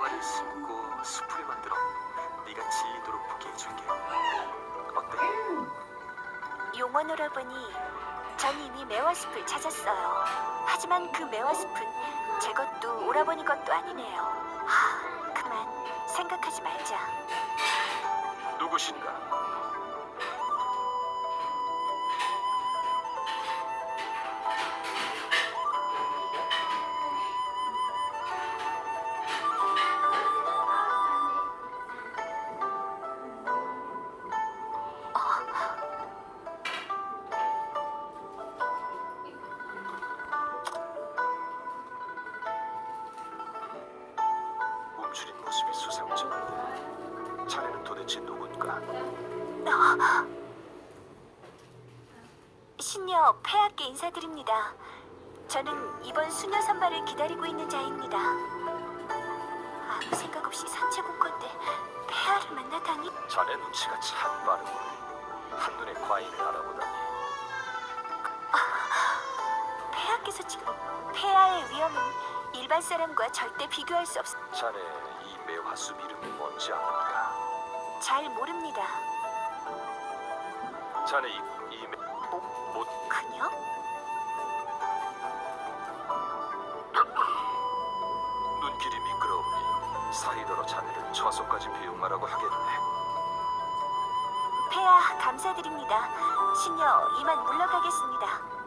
매화를 심고 숲을 만들어 네가 질리도록 보게 해줄게. 어때? 용원 오라버니, 전 이미 매화숲을 찾았어요. 하지만 그 매화숲은 제 것도 오라버니 것도 아니네요. 하, 그만 생각하지 말자. 누구신가? 모습이 수상쩍은데 자네는 도대체 누군가? 신녀 폐하께 인사드립니다. 저는 이번 수녀 선발을 기다리고 있는 자입니다. 아무 생각 없이 산책 온 건데 폐하를 만나다니 자네 눈치가 참 빠르군. 한눈에 과인을 알아보다니. 폐하께서 지금 폐하의 위험은 일반 사람과 절대 비교할 수 없. 자네 이 매화숲 이름이 뭔지 아는가? 잘 모릅니다. 자네 이, 이 매... 뭐 못 그녀? 눈길이 미끄러우니 사이더러 자네를 처소까지 배웅하라고 하겠네. 폐하 감사드립니다. 신녀 이만 물러가겠습니다.